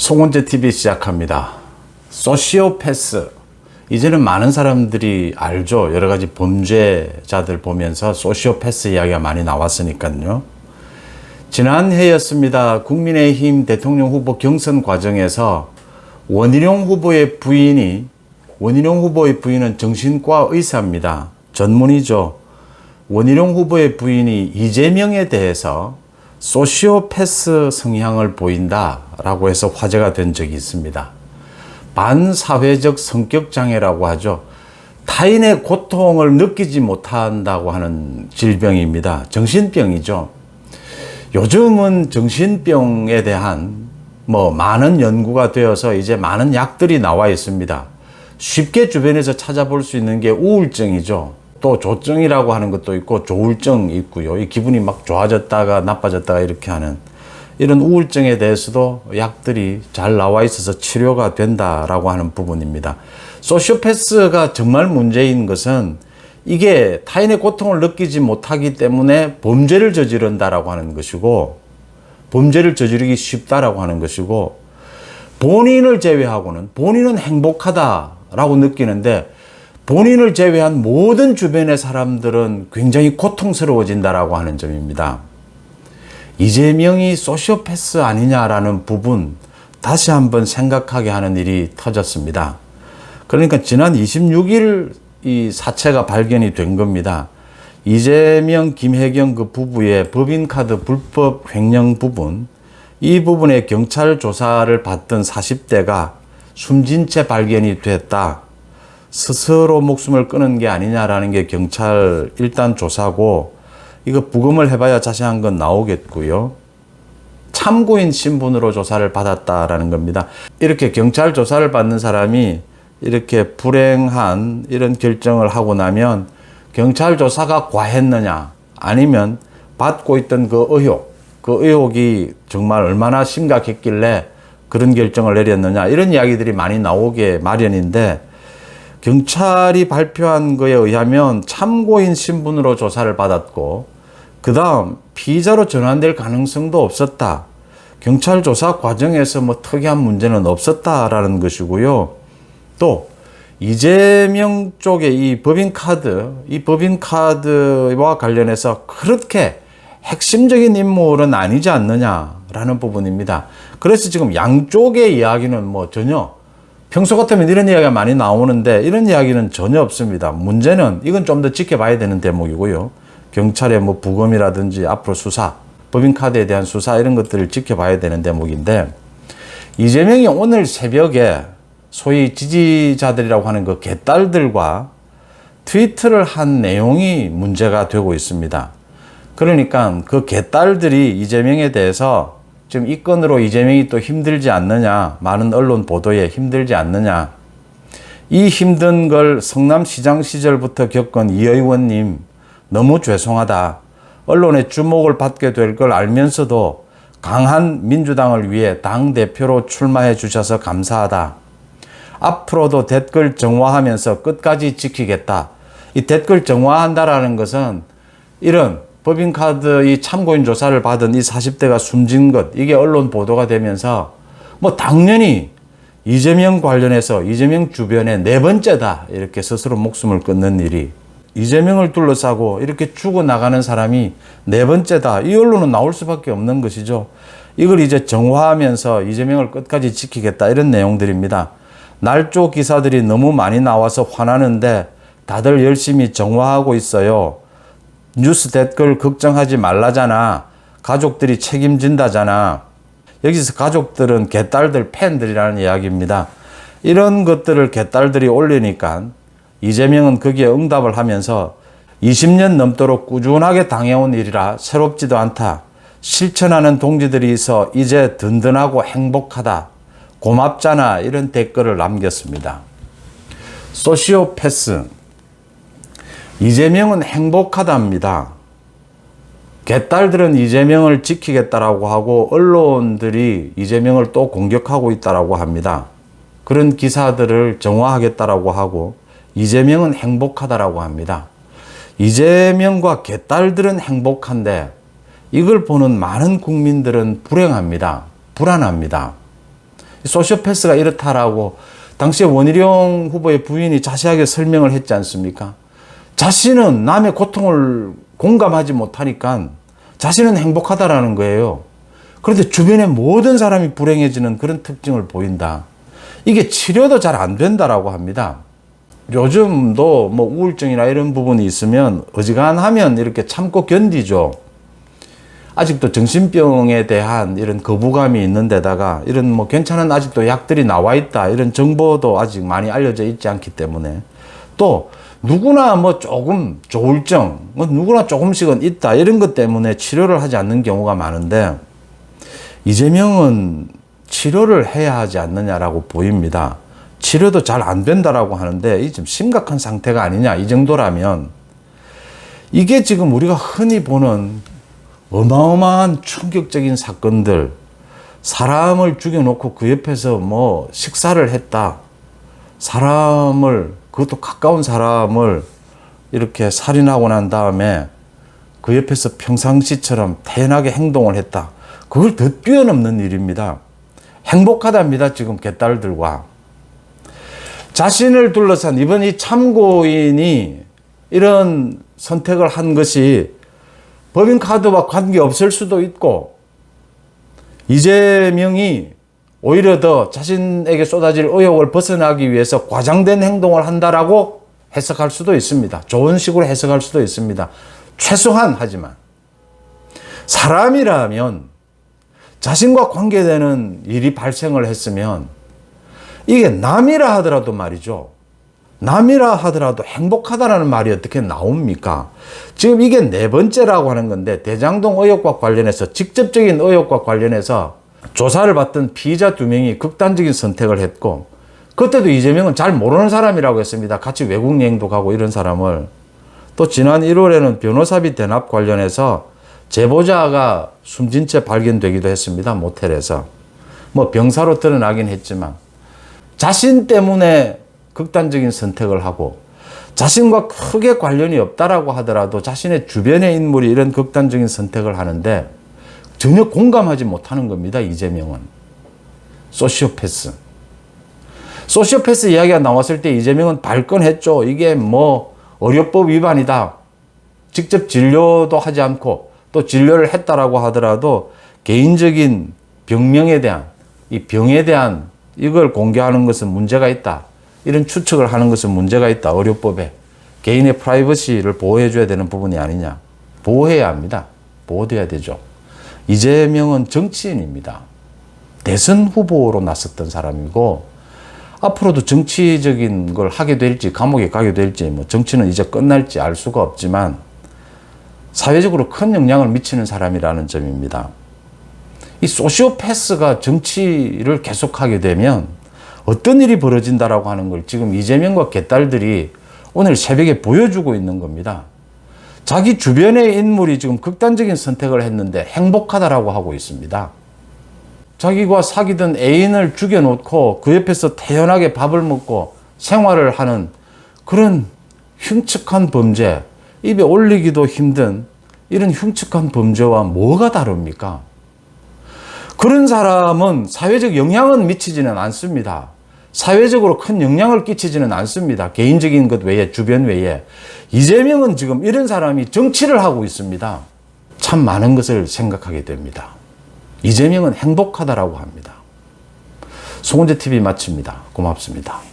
송원재 TV 시작합니다. 소시오패스. 이제는 많은 사람들이 알죠. 여러 가지 범죄자들 보면서 소시오패스 이야기가 많이 나왔으니까요. 지난해였습니다. 국민의힘 대통령 후보 경선 과정에서 원희룡 후보의 부인이 원희룡 후보의 부인은 정신과 의사입니다. 전문이죠. 원희룡 후보의 부인이 이재명에 대해서 소시오패스 성향을 보인다라고 해서 화제가 된 적이 있습니다. 반사회적 성격 장애라고 하죠. 타인의 고통을 느끼지 못한다고 하는 질병입니다. 정신병이죠. 요즘은 정신병에 대한 뭐 많은 연구가 되어서 이제 많은 약들이 나와 있습니다. 쉽게 주변에서 찾아볼 수 있는 게 우울증이죠. 또 조증이라고 하는 것도 있고 조울증 있고요. 이 기분이 막 좋아졌다가 나빠졌다가 이렇게 하는 이런 우울증에 대해서도 약들이 잘 나와 있어서 치료가 된다라고 하는 부분입니다. 소시오패스가 정말 문제인 것은 이게 타인의 고통을 느끼지 못하기 때문에 범죄를 저지른다라고 하는 것이고 범죄를 저지르기 쉽다라고 하는 것이고 본인을 제외하고는 본인은 행복하다라고 느끼는데 본인을 제외한 모든 주변의 사람들은 굉장히 고통스러워진다라고 하는 점입니다. 이재명이 소시오패스 아니냐라는 부분 다시 한번 생각하게 하는 일이 터졌습니다. 그러니까 지난 26일 이 사체가 발견이 된 겁니다. 이재명, 김혜경 그 부부의 법인카드 불법 횡령 부분, 이 부분에 경찰 조사를 받던 40대가 숨진 채 발견이 됐다. 스스로 목숨을 끊은 게 아니냐라는 게 경찰 일단 조사고, 이거 부검을 해봐야 자세한 건 나오겠고요. 참고인 신분으로 조사를 받았다라는 겁니다. 이렇게 경찰 조사를 받는 사람이 이렇게 불행한 이런 결정을 하고 나면 경찰 조사가 과했느냐 아니면 받고 있던 그 의혹, 그 의혹이 정말 얼마나 심각했길래 그런 결정을 내렸느냐 이런 이야기들이 많이 나오게 마련인데 경찰이 발표한 거에 의하면 참고인 신분으로 조사를 받았고 그 다음 피의자로 전환될 가능성도 없었다. 경찰 조사 과정에서 뭐 특이한 문제는 없었다라는 것이고요. 또 이재명 쪽의 이 법인 카드, 이 법인 카드와 관련해서 그렇게 핵심적인 인물은 아니지 않느냐라는 부분입니다. 그래서 지금 양쪽의 이야기는 뭐 전혀 평소 같으면 이런 이야기가 많이 나오는데 이런 이야기는 전혀 없습니다. 문제는 이건 좀 더 지켜봐야 되는 대목이고요. 경찰의 뭐 부검이라든지 앞으로 수사, 법인카드에 대한 수사 이런 것들을 지켜봐야 되는 대목인데 이재명이 오늘 새벽에 소위 지지자들이라고 하는 그 개딸들과 트위트를 한 내용이 문제가 되고 있습니다. 그러니까 그 개딸들이 이재명에 대해서 지금 이 건으로 이재명이 또 힘들지 않느냐, 많은 언론 보도에 힘들지 않느냐, 이 힘든 걸 성남시장 시절부터 겪은 이 의원님 너무 죄송하다. 언론의 주목을 받게 될 걸 알면서도 강한 민주당을 위해 당 대표로 출마해 주셔서 감사하다. 앞으로도 댓글 정화하면서 끝까지 지키겠다. 이 댓글 정화한다라는 것은 이런 법인카드 이 참고인 조사를 받은 이 40대가 숨진 것, 이게 언론 보도가 되면서 뭐 당연히 이재명 관련해서 이재명 주변에 네 번째다. 이렇게 스스로 목숨을 끊는 일이 이재명을 둘러싸고 이렇게 죽어나가는 사람이 네 번째다. 이 언론은 나올 수밖에 없는 것이죠. 이걸 이제 정화하면서 이재명을 끝까지 지키겠다. 이런 내용들입니다. 날조 기사들이 너무 많이 나와서 화나는데 다들 열심히 정화하고 있어요. 뉴스 댓글 걱정하지 말라잖아. 가족들이 책임진다잖아. 여기서 가족들은 개딸들 팬들이라는 이야기입니다. 이런 것들을 개딸들이 올리니까 이재명은 거기에 응답을 하면서 20년 넘도록 꾸준하게 당해온 일이라 새롭지도 않다. 실천하는 동지들이 있어 이제 든든하고 행복하다. 고맙잖아. 이런 댓글을 남겼습니다. 소시오패스. 이재명은 행복하답니다. 개딸들은 이재명을 지키겠다라고 하고 언론들이 이재명을 또 공격하고 있다라고 합니다. 그런 기사들을 정화하겠다라고 하고 이재명은 행복하다라고 합니다. 이재명과 개딸들은 행복한데 이걸 보는 많은 국민들은 불행합니다. 불안합니다. 소시오패스가 이렇다라고 당시에 원희룡 후보의 부인이 자세하게 설명을 했지 않습니까? 자신은 남의 고통을 공감하지 못하니까 자신은 행복하다라는 거예요. 그런데 주변의 모든 사람이 불행해지는 그런 특징을 보인다. 이게 치료도 잘 안 된다라고 합니다. 요즘도 뭐 우울증이나 이런 부분이 있으면 어지간하면 이렇게 참고 견디죠. 아직도 정신병에 대한 이런 거부감이 있는 데다가 이런 뭐 괜찮은 아직도 약들이 나와 있다 이런 정보도 아직 많이 알려져 있지 않기 때문에 또 누구나 뭐 조금 조울증 뭐 누구나 조금씩은 있다 이런 것 때문에 치료를 하지 않는 경우가 많은데 이재명은 치료를 해야 하지 않느냐라고 보입니다. 치료도 잘 안 된다라고 하는데 이좀 심각한 상태가 아니냐 이 정도라면 이게 지금 우리가 흔히 보는 어마어마한 충격적인 사건들 사람을 죽여놓고 그 옆에서 뭐 식사를 했다 사람을 그것도 가까운 사람을 이렇게 살인하고 난 다음에 그 옆에서 평상시처럼 태연하게 행동을 했다. 그걸 더 뛰어넘는 일입니다. 행복하답니다 지금 개딸들과. 자신을 둘러싼 이번 이 참고인이 이런 선택을 한 것이 법인카드와 관계없을 수도 있고 이재명이 오히려 더 자신에게 쏟아질 의혹을 벗어나기 위해서 과장된 행동을 한다라고 해석할 수도 있습니다. 좋은 식으로 해석할 수도 있습니다. 최소한 하지만 사람이라면 자신과 관계되는 일이 발생을 했으면 이게 남이라 하더라도 말이죠. 남이라 하더라도 행복하다라는 말이 어떻게 나옵니까? 지금 이게 네 번째라고 하는 건데 대장동 의혹과 관련해서 직접적인 의혹과 관련해서 조사를 받던 피의자 두 명이 극단적인 선택을 했고 그때도 이재명은 잘 모르는 사람이라고 했습니다. 같이 외국 여행도 가고 이런 사람을 또 지난 1월에는 변호사비 대납 관련해서 제보자가 숨진 채 발견되기도 했습니다. 모텔에서 뭐 병사로 드러나긴 했지만 자신 때문에 극단적인 선택을 하고 자신과 크게 관련이 없다라고 하더라도 자신의 주변의 인물이 이런 극단적인 선택을 하는데 전혀 공감하지 못하는 겁니다. 이재명은. 소시오패스. 소시오패스 이야기가 나왔을 때 이재명은 발끈했죠. 이게 뭐 의료법 위반이다. 직접 진료도 하지 않고 또 진료를 했다라고 하더라도 개인적인 병명에 대한 이 병에 대한 이걸 공개하는 것은 문제가 있다. 이런 추측을 하는 것은 문제가 있다. 의료법에. 개인의 프라이버시를 보호해 줘야 되는 부분이 아니냐. 보호해야 합니다. 보호돼야 되죠. 이재명은 정치인입니다. 대선 후보로 나섰던 사람이고, 앞으로도 정치적인 걸 하게 될지, 감옥에 가게 될지, 뭐 정치는 이제 끝날지 알 수가 없지만, 사회적으로 큰 영향을 미치는 사람이라는 점입니다. 이 소시오패스가 정치를 계속하게 되면 어떤 일이 벌어진다라고 하는 걸 지금 이재명과 개딸들이 오늘 새벽에 보여주고 있는 겁니다. 자기 주변의 인물이 지금 극단적인 선택을 했는데 행복하다라고 하고 있습니다. 자기가 사귀던 애인을 죽여놓고 그 옆에서 태연하게 밥을 먹고 생활을 하는 그런 흉측한 범죄, 입에 올리기도 힘든 이런 흉측한 범죄와 뭐가 다릅니까? 그런 사람은 사회적 영향은 미치지는 않습니다. 사회적으로 큰 영향을 끼치지는 않습니다. 개인적인 것 외에, 주변 외에. 이재명은 지금 이런 사람이 정치를 하고 있습니다. 참 많은 것을 생각하게 됩니다. 이재명은 행복하다라고 합니다. 송은재 TV 마칩니다. 고맙습니다.